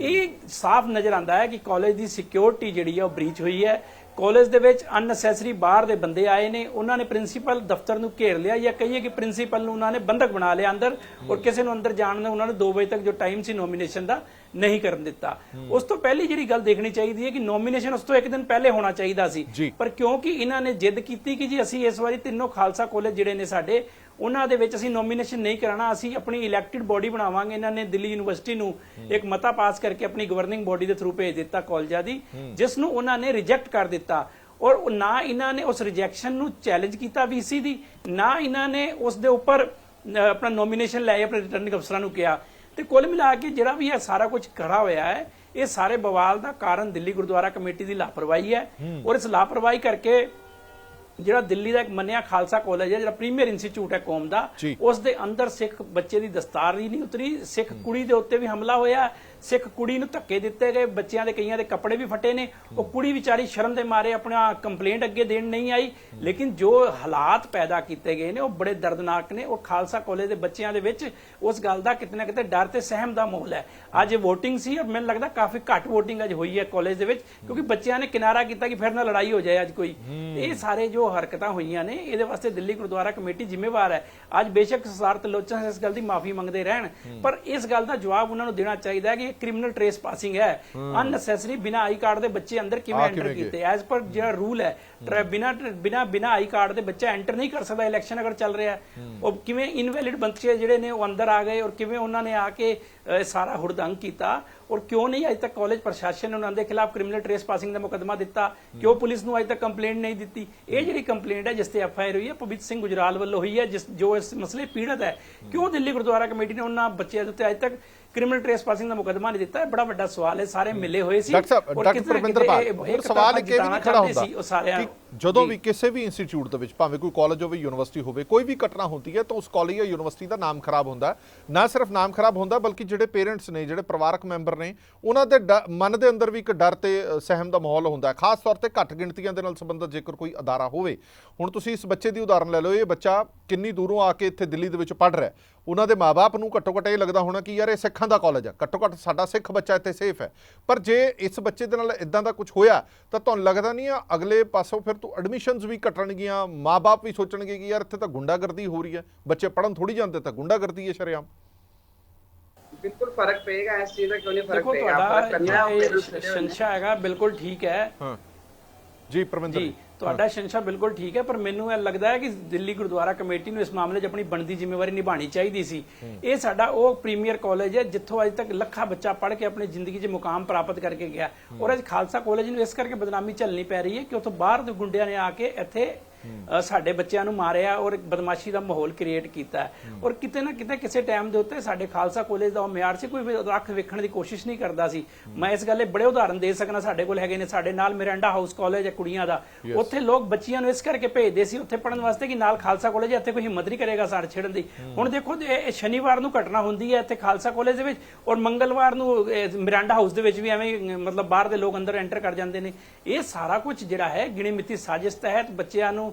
ਇਹ ਸਾਫ਼ ਨਜ਼ਰ ਆਉਂਦਾ ਹੈ ਕਿ ਕਾਲਜ ਦੀ ਸਿਕਿਉਰਿਟੀ ਜਿਹੜੀ ਹੈ ਉਹ ਬ੍ਰੀਚ ਹੋਈ ਹੈ। ਕਾਲਜ ਦੇ ਵਿੱਚ ਅਨਨੈਸੈਸਰੀ ਬਾਹਰ ਦੇ ਬੰਦੇ ਆਏ ਨੇ, ਉਹਨਾਂ ਨੇ ਪ੍ਰਿੰਸੀਪਲ ਦਫ਼ਤਰ ਨੂੰ ਘੇਰ ਲਿਆ ਜਾਂ ਕਹੀਏ ਕਿ ਪ੍ਰਿੰਸੀਪਲ ਨੂੰ ਉਹਨਾਂ ਨੇ ਬੰਦਕ ਬਣਾ ਲਿਆ ਅੰਦਰ ਔਰ ਕਿਸੇ ਨੂੰ ਅੰਦਰ ਜਾਣ ਦਾ ਉਹਨਾਂ ਨੂੰ 2 ਵਜੇ ਤੱਕ ਜੋ ਟਾਈਮ ਸੀ ਨੋਮੀਨੇਸ਼ਨ ਦਾ ਨਹੀਂ ਕਰਨ ਦਿੱਤਾ। ਉਸ ਤੋਂ ਪਹਿਲੀ ਜਿਹੜੀ ਗੱਲ ਦੇਖਣੀ ਚਾਹੀਦੀ ਹੈ ਕਿ ਨੋਮੀਨੇਸ਼ਨ ਉਸ ਤੋਂ ਇੱਕ ਦਿਨ ਪਹਿਲੇ ਹੋਣਾ ਚਾਹੀਦਾ ਸੀ। ਪਰ ਕਿਉਂਕਿ ਇਹਨਾਂ ਨੇ ਜਿੱਦ ਕੀਤੀ ਕਿ ਜੀ ਅਸੀਂ ਇਸ ਵਾਰੀ ਤਿੰਨੋਂ ਖਾਲਸਾ ਕਾਲਜ ਜਿਹੜੇ ਨੇ ਸਾਡੇ ਉਹਨਾਂ ਦੇ ਵਿੱਚ ਅਸੀਂ ਨੋਮੀਨੇਸ਼ਨ ਨਹੀਂ ਕਰਾਣਾ ਅਸੀਂ ਆਪਣੀ ਇਲੈਕਟਿਡ ਬੋਡੀ ਬਣਾਵਾਂਗੇ। ਇਹਨਾਂ ਨੇ ਦਿੱਲੀ ਯੂਨੀਵਰਸਿਟੀ ਨੂੰ ਇੱਕ ਮਤਾ ਪਾਸ ਕਰਕੇ ਆਪਣੀ ਗਵਰਨਿੰਗ ਬੋਡੀ ਦੇ ਥਰੂ ਭੇਜ ਦਿੱਤਾ ਕਾਲਜਾਂ ਦੀ ਜਿਸ ਨੂੰ ਉਹਨਾਂ ਨੇ ਰਿਜੈਕਟ ਕਰ ਦਿੱਤਾ। ਔਰ ਨਾ ਇਹਨਾਂ ਨੇ ਉਸ ਰਿਜੈਕਸ਼ਨ ਨੂੰ ਚੈਲੰਜ ਕੀਤਾ ਵੀਸੀ ਦੀ ਨਾ ਇਹਨਾਂ ਨੇ ਉਸ ਦੇ ਉੱਪਰ ਆਪਣਾ ਨੋਮੀਨੇਸ਼ਨ ਲੈ ਆਪਣੇ ਰਿਟਰਨਿੰਗ ਅਫਸਰਾਂ ਨੂੰ ਕਿਹਾ। ਤੇ ਕੁੱਲ ਮਿਲਾ ਕੇ ਜਿਹੜਾ ਵੀ ਇਹ ਸਾਰਾ ਕੁਝ ਕਰਾ ਹੋਇਆ ਹੈ ਇਹ ਸਾਰੇ ਬਵਾਲ ਦਾ ਕਾਰਨ ਦਿੱਲੀ ਗੁਰਦੁਆਰਾ ਕਮੇਟੀ ਦੀ ਲਾਪਰਵਾਹੀ ਹੈ ਔਰ ਇਸ ਲਾਪਰਵਾਹੀ ਕਰਕੇ ਜਿਹੜਾ ਦਿੱਲੀ ਦਾ ਇੱਕ ਮੰਨਿਆ ਖਾਲਸਾ ਕਾਲਜ ਹੈ ਜਿਹੜਾ ਪ੍ਰੀਮੀਅਰ ਇੰਸਟੀਚਿਊਟ ਹੈ ਕੌਮ ਦਾ। ਉਸ ਦੇ ਅੰਦਰ ਸਿੱਖ ਬੱਚੇ ਦੀ ਦਸਤਾਰ ਹੀ ਨਹੀਂ ਉਤਰੀ ਸਿੱਖ ਕੁੜੀ ਦੇ ਉੱਤੇ ਵੀ ਹਮਲਾ ਹੋਇਆ ਸਿੱਖ ਕੁੜੀ ਨੂੰ ਧੱਕੇ ਦਿੱਤੇ ਗਏ ਬੱਚਿਆਂ ਦੇ ਕਈਆਂ ਦੇ ਕੱਪੜੇ ਵੀ ਫਟੇ ਨੇ। ਉਹ ਕੁੜੀ ਵਿਚਾਰੀ ਸ਼ਰਮ ਦੇ ਮਾਰੇ ਆਪਣਾ ਕੰਪਲੇਂਟ ਅੱਗੇ ਦੇਣ ਨਹੀਂ ਆਈ। ਲੇਕਿਨ ਜੋ ਹਾਲਾਤ ਪੈਦਾ ਕੀਤੇ ਗਏ ਨੇ ਉਹ ਬੜੇ ਦਰਦਨਾਕ ਨੇ। ਉਹ ਖਾਲਸਾ ਕਾਲਜ ਦੇ ਬੱਚਿਆਂ ਦੇ ਵਿੱਚ ਉਸ ਗੱਲ ਦਾ ਕਿਤੇ ਨਾ ਕਿਤੇ ਡਰ ਤੇ ਸਹਿਮ ਦਾ ਮਾਹੌਲ ਹੈ। ਅੱਜ VOTING ਸੀ ਔਰ ਮੈਨੂੰ ਲੱਗਦਾ ਕਾਫੀ ਘੱਟ VOTING ਅੱਜ ਹੋਈ ਹੈ ਕਾਲਜ ਦੇ ਵਿੱਚ ਕਿਉਂਕਿ ਬੱਚਿਆਂ ਨੇ ਕਿਨਾਰਾ ਕੀਤਾ ਕਿ ਫਿਰ ਨਾ ਲੜਾਈ ਹੋ ਜਾਏ ਅੱਜ ਕੋਈ। ਇਹ ਸਾਰੇ ਜੋ ਹਰਕਤਾਂ ਹੋਈਆਂ ਨੇ ਇਹਦੇ ਵਾਸਤੇ ਦਿੱਲੀ ਗੁਰਦੁਆਰਾ ਕਮੇਟੀ ਜ਼ਿੰਮੇਵਾਰ ਹੈ। ਅੱਜ ਬੇਸ਼ੱਕ ਸਰਦਾਰ ਤਲੋਚਨ ਇਸ ਗੱਲ ਦੀ ਮਾਫੀ ਮੰਗਦੇ ਰਹਿਣ। ਪਰ ਇਸ ਗੱਲ ਦਾ ਜਵਾਬ ਉਹਨਾਂ ਨੂੰ ਦੇਣਾ ਚਾਹੀਦਾ ਹੈ ਕਿ ਕ੍ਰਿਮੀਨਲ ਟ੍ਰੇਸ ਪਾਸਿੰਗ ਹੈ। ਅਨਨੈਸੈਸਰੀ ਬਿਨਾ ਆਈ ਕਾਰਡ ਦੇ ਬੱਚੇ ਅੰਦਰ ਕਿਵੇਂ ਐਂਟਰ? ਕੀਤੇ? ਐਜ਼ ਪਰ ਜਿਹੜਾ ਰੂਲ ਹੈ ਬਿਨਾ ਬਿਨਾ ਬਿਨਾ ਆਈ ਕਾਰਡ ਦੇ ਬੱਚਾ ਐਂਟਰ ਨਹੀਂ ਕਰ ਸਕਦਾ ਇਲੈਕਸ਼ਨ ਅਗਰ ਚੱਲ ਰਿਹਾ। ਉਹ ਕਿਵੇਂ ਇਨਵੈਲਿਡ ਬੱਚੇ ਜਿਹੜੇ ਨੇ ਉਹ ਅੰਦਰ ਆ ਗਏ ਔਰ ਕਿਵੇਂ ਉਹਨਾਂ ਨੇ ਆ ਕੇ ਸਾਰਾ ਹੁੜਦੰਗ ਕੀਤਾ? ਔਰ ਕਿਉਂ ਨਹੀਂ ਅਜੇ ਤੱਕ ਕਾਲਜ ਪ੍ਰਸ਼ਾਸਨ ਨੇ ਉਹਨਾਂ ਦੇ ਖਿਲਾਫ ਕ੍ਰਿਮੀਨਲ ਟ੍ਰੇਸ ਪਾਸਿੰਗ ਦਾ ਮੁਕੱਦਮਾ ਦਿੱਤਾ ਕਿਉਂ ਪੁਲਿਸ ਨੂੰ ਅਜੇ ਤੱਕ ਕੰਪਲੇਂਟ ਨਹੀਂ ਦਿੱਤੀ ਇਹ ਜਿਹੜੀ ਕੰਪਲੇਂਟ ਹੈ ਜਿਸ ਤੇ ਐਫ ਆਈ ਆਰ ਹੋਈ ਹੈ ਪਵਿੱਤ ਸਿੰਘ ਗੁਜਰਾਲ ਵੱਲੋਂ ਹੋਈ ਹੈ ਜਿਸ ਜੋ ਇਸ ਮਸਲੇ ਪੀੜਤ ਹੈ ਕਿਉਂ ਦਿੱਲੀ ਗੁਰਦੁਆਰਾ ਕਮੇਟੀ ਨੇ ਉਹਨਾਂ ਬੱਚਿਆਂ ਦੇ ਉੱਤੇ ਅਜੇ ਤੱਕ ਕ੍ਰਿਮੀਨਲ ਟ੍ਰੇਸ ਪਾਸਿੰਗ ਦਾ ਮੁਕੱਦਮਾ ਨਹੀਂ ਦਿੱਤਾ ਇਹ ਬੜਾ ਵੱਡਾ ਸਵਾਲ ਹੈ ਸਾਰੇ ਮਿਲੇ ਹੋਏ ਸੀ ਡਾਕਟਰ ਸਾਹਿਬ ਡਾਕਟਰ ਹੁਣ ਇੱਕ ਸਵਾਲ ਇੱਕ ਇਹ ਵੀ ਨਹੀਂ ਖੜਾ ਹੁੰਦਾ ਸੀ ਉਹ ਸਾਰਿਆਂ ਕਿ ਨੂੰ। ਜਦੋਂ। ਵੀ ਕਿਸੇ ਵੀ ਇੰਸਟੀਚਿਊਟ ਦੇ ਵਿੱਚ ਭਾਵੇਂ ਕੋਈ ਕਾਲਜ ਹੋਵੇ ਯੂਨੀਵਰਸਿਟੀ ਹੋਵੇ ਕੋਈ ਵੀ ਘਟਨਾ ਹੁੰਦੀ ਹੈ ਤਾਂ ਉਸ ਕਾਲਜ ਜਾਂ ਯੂਨੀਵਰਸਿਟੀ ਦਾ ਨਾਮ ਖਰਾਬ ਹੁੰਦਾ। ਨਾ ਸਿਰਫ ਨਾਮ ਖਰਾਬ ਹੁੰਦਾ ਬਲਕਿ ਜਿਹੜੇ ਪੇਰੈਂਟਸ ਨੇ ਜਿਹੜੇ ਪਰਿਵਾਰਕ ਮੈਂਬਰ ਨੇ ਉਹਨਾਂ ਦੇ ਮਨ ਦੇ ਅੰਦਰ ਵੀ ਇੱਕ ਡਰ ਤੇ ਸਹਿਮ ਦਾ ਮਾਹੌਲ ਹੁੰਦਾ ਹੈ ਖਾਸ ਤੌਰ ਤੇ ਘੱਟ ਗਿਣਤੀਆਂ ਦੇ ਨਾਲ ਸੰਬੰਧਿਤ ਜੇਕਰ ਕੋਈ ਅਦਾਰਾ ਹੋਵੇ ਹੁਣ ਤੁਸੀਂ ਇਸ ਬੱਚੇ ਦੀ ਉਦਾਹਰਨ ਲੈ ਲਓ ਇਹ ਬੱਚਾ ਕਿੰਨੀ ਦੂਰੋਂ ਆ ਕੇ ਇੱਥੇ ਦਿੱਲੀ ਦੇ ਵਿੱਚ ਪੜ ਰਿਹਾ। ਉਹਨਾਂ ਦੇ ਮਾਪੇ ਨੂੰ ਘੱਟੋ ਘੱਟ ਇਹ ਲੱਗਦਾ ਹੋਣਾ ਕਿ ਯਾਰ ਇਹ ਸਿੱਖਾਂ ਦਾ ਕਾਲਜ ਹੈ ਘੱਟੋ ਘੱਟ ਸਾਡਾ ਸਿੱਖ ਬੱਚਾ ਇੱਥੇ ਸੇਫ ਹੈ। ਪਰ ਜੇ ਇਸ ਬੱਚੇ ਦੇ ਨਾਲ ਇਦਾਂ ਦਾ ਕੁਝ ਹੋਇਆ ਤਾਂ ਤੁਹਾਨੂੰ ਲੱਗਦਾ ਨਹੀਂ ਆ ਅਗਲੇ ਪਾਸੋਂ ਫਿਰ ਤੋਂ ਐਡਮਿਸ਼ਨਸ ਵੀ ਘਟਣਗੀਆਂ ਮਾਪੇ ਵੀ ਸੋਚਣਗੇ ਕਿ ਯਾਰ ਇੱਥੇ ਤਾਂ ਗੁੰਡਾਗਰਦੀ ਹੋ ਰਹੀ ਹੈ। ਬੱਚੇ ਪੜਨ ਥੋੜੀ ਜਾਂਦੇ ਤਾਂ ਗੁੰਡਾਗਰਦੀ ਹੈ ਸ਼ਰੇਆਮ। ਬਿਲਕੁਲ ਫ਼ਰਕ ਪਏਗਾ ਇਸ ਚੀਜ਼ ਦਾ ਕਿਉਂ ਨਹੀਂ ਫ਼ਰਕ ਪਏਗਾ? ਫ਼ਰਕ ਤੁਹਾਡਾ ਕਰਨਾ ਨੇ। ਸ਼ੰਸ਼ਾ ਹੈਗਾ ਬਿਲਕੁਲ ਠੀਕ ਹੈ। ਹਾਂ। ਜੀ ਪਰਮਿੰਦਰ ਜੀ। ਤੁਹਾਡਾ ਸ਼ੰਸ਼ਾ ਬਿਲਕੁਲ ਠੀਕ ਹੈ ਪਰ ਮੈਨੂੰ ਇਹ ਲੱਗਦਾ ਹੈ ਕਿ ਦਿੱਲੀ ਗੁਰਦੁਆਰਾ ਕਮੇਟੀ ਨੂੰ ਇਸ ਮਾਮਲੇ 'ਚ ਆਪਣੀ ਬਣਦੀ ਜ਼ਿੰਮੇਵਾਰੀ ਨਿਭਾਣੀ ਚਾਹੀਦੀ ਸੀ। ਇਹ ਸਾਡਾ ਉਹ ਪ੍ਰੀਮੀਅਰ ਕਾਲਜ ਹੈ ਜਿੱਥੋਂ ਅਜੇ ਤੱਕ ਲੱਖਾਂ ਬੱਚਾ ਪੜ੍ਹ ਕੇ ਆਪਣੀ ਜ਼ਿੰਦਗੀ 'ਚ ਮੁਕਾਮ ਪ੍ਰਾਪਤ ਕਰਕੇ ਗਿਆ। ਔਰ ਅੱਜ ਖਾਲਸਾ ਕਾਲਜ ਨੂੰ ਇਸ ਕਰਕੇ ਬਦਨਾਮੀ ਝੱਲਣੀ ਪੈ ਰਹੀ ਹੈ ਕਿ ਉੱਥੋਂ ਬਾਹਰ ਦੇ ਗੁੰਡਿਆਂ ਨੇ ਆ ਕੇ ਇੱਥੇ ਸਾਡੇ ਬੱਚਿਆਂ ਨੂੰ ਮਾਰਿਆ ਔਰ ਬਦਮਾਸ਼ੀ ਦਾ ਮਾਹੌਲ ਕ੍ਰੀਏਟ ਕੀਤਾ। ਔਰ ਕਿਤੇ ਨਾ ਕਿਤੇ ਕਿਸੇ ਟਾਈਮ ਦੇ ਉੱਤੇ ਸਾਡੇ ਖਾਲਸਾ ਕਾਲਜ ਦਾ ਮਿਆਰ ਸੀ ਕੋਈ ਰੱਖ ਵੇਖਣ ਦੀ ਕੋਸ਼ਿਸ਼ ਨਹੀਂ ਕਰਦਾ ਸੀ। ਮੈਂ ਇਸ ਗੱਲੇ ਬੜੇ ਉਦਾਹਰਨ ਦੇ ਸਕਣਾ ਸਾਡੇ ਕੋਲ ਹੈਗੇ ਨੇ ਸਾਡੇ ਨਾਲ ਮਿਰਾਂਡਾ ਹਾਊਸ ਕਾਲਜ ਹੈ ਕੁੜੀਆਂ ਦਾ। ਉੱਥੇ ਲੋਕ ਬੱਚੀਆਂ ਨੂੰ ਇਸ ਕਰਕੇ ਭੇਜਦੇ ਸੀ ਉੱਥੇ ਪੜਨ ਵਾਸਤੇ ਕਿ ਨਾਲ ਖਾਲਸਾ ਕਾਲਜ ਇੱਥੇ ਕੋਈ ਹਿੰਮਤ ਨਹੀਂ ਕਰੇਗਾ ਸਰ ਛੇੜਨ ਦੀ। ਹੁਣ ਦੇਖੋ ਇਹ ਸ਼ਨੀਵਾਰ ਨੂੰ ਘਟਨਾ ਹੁੰਦੀ ਹੈ ਇੱਥੇ ਖਾਲਸਾ ਕਾਲਜ ਦੇ ਵਿੱਚ ਔਰ ਮੰਗਲਵਾਰ ਨੂੰ ਮਿਰਾਂਡਾ ਹਾਊਸ ਦੇ ਵਿੱਚ ਵੀ ਐਵੇਂ ਮਤਲਬ ਬਾਹਰ ਦੇ ਲੋਕ ਅੰਦਰ ਐਂਟਰ ਕਰ ਜਾਂਦੇ ਨੇ। ਇਹ ਸਾਰਾ ਕੁਝ ਜਿਹੜਾ ਹੈ ਗਿਣੀ ਮਿੱਤੀ ਸਾਜ਼ਿਸ਼ ਤਹਿਤ ਬੱਚਿਆਂ ਨੂੰ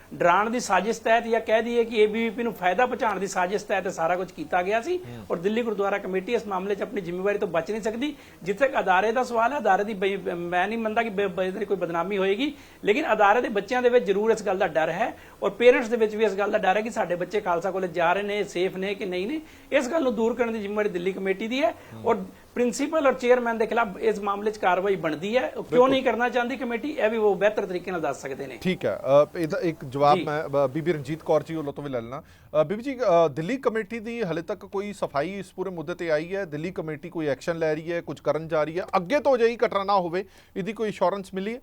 ਡਰਾਉਣ ਦੀ ਸਾਜ਼ਿਸ਼ ਤਹਿਤ ਜਾਂ ਕਹਿ ਦਈਏ ਕਿ ਏਬੀਵੀਪੀ ਨੂੰ ਫਾਇਦਾ ਪਹੁੰਚਾਉਣ ਦੀ ਸਾਜ਼ਿਸ਼ ਤਹਿਤ ਸਾਰਾ ਕੁਝ ਕੀਤਾ ਗਿਆ ਸੀ ਔਰ ਦਿੱਲੀ ਗੁਰਦੁਆਰਾ ਕਮੇਟੀ ਇਸ ਮਾਮਲੇ 'ਚ ਆਪਣੀ ਜ਼ਿੰਮੇਵਾਰੀ ਤੋਂ ਬਚ ਨਹੀਂ ਸਕਦੀ ਜਿੱਥੇ ਤੱਕ ਅਦਾਰੇ ਦਾ ਸਵਾਲ ਹੈ ਅਦਾਰੇ ਦੀ ਮੈਂ ਨਹੀਂ ਮੰਨਦਾ ਕਿ ਬੇ- ਬੇ- ਦੀ ਕੋਈ ਬਦਨਾਮੀ ਹੋਏਗੀ ਲੇਕਿਨ ਅਦਾਰੇ ਦੇ ਬੱਚਿਆਂ ਦੇ ਵਿੱਚ ਜ਼ਰੂਰ ਇਸ ਗੱਲ ਦਾ ਡਰ ਹੈ ਔਰ ਪੇਰੈਂਟਸ ਦੇ ਵਿੱਚ ਵੀ ਇਸ ਗੱਲ ਦਾ ਡਰ ਹੈ ਕਿ ਸਾਡੇ ਬੱਚੇ ਖਾਲਸਾ ਕਾਲਜ ਜਾ ਰਹੇ ਨੇ ਸੇਫ ਨੇ ਕਿ ਨਹੀਂ ਨੇ ਇਸ ਗੱਲ ਨੂੰ ਦੂਰ ਕਰਨ ਦੀ ਜ਼ਿੰਮੇਵਾਰੀ ਦਿੱਲੀ ਕਮੇਟੀ ਦੀ ਹੈ ਔਰ ਪ੍ਰਿੰਸੀਪਲ ਔਰ ਚੇਅਰਮੈਨ ਦੇ ਖਿਲਾਫ ਇਸ ਮਾਮਲੇ 'ਚ ਕਾਰਵਾਈ ਬਣਦੀ ਹੈ ਕਿਉਂ ਨਹੀਂ ਕਰਨਾ ਚਾਹੁੰਦੀ ਕਮੇਟੀ ਇਹ ਵੀ ਉਹ ਬਿਹਤਰ ਤਰੀਕੇ ਨਾਲ ਦੱਸ ਸਕਦੇ ਨੇ। ਠੀਕ ਹੈ ਇਹਦਾ ਇੱਕ ਜਵਾਬ। ਮੈਂ ਬੀਬੀ ਰਣਜੀਤ ਕੌਰ ਜੀ ਵੱਲੋਂ ਤੋਂ ਵੀ ਲੈ ਲੈਣਾ ਬੀਬੀ ਜੀ ਦਿੱਲੀ ਕਮੇਟੀ ਦੀ ਹਲੇ ਤੱਕ ਕੋਈ ਸਫ਼ਾਈ ਇਸ ਪੂਰੇ ਮੁੱਦੇ ਤੇ ਆਈ ਹੈ? ਦਿੱਲੀ ਕਮੇਟੀ ਕੋਈ ਐਕਸ਼ਨ ਲੈ ਰਹੀ ਹੈ? ਕੁਝ ਕਰਨ ਜਾ ਰਹੀ ਹੈ? ਅੱਗੇ ਤੋਂ ਜਿਹੀ ਘਟਨਾ ਨਾ ਹੋਵੇ ਇਹਦੀ ਕੋਈ ਇੰਸ਼ੋਰੈਂਸ ਮਿਲੀ ਹੈ?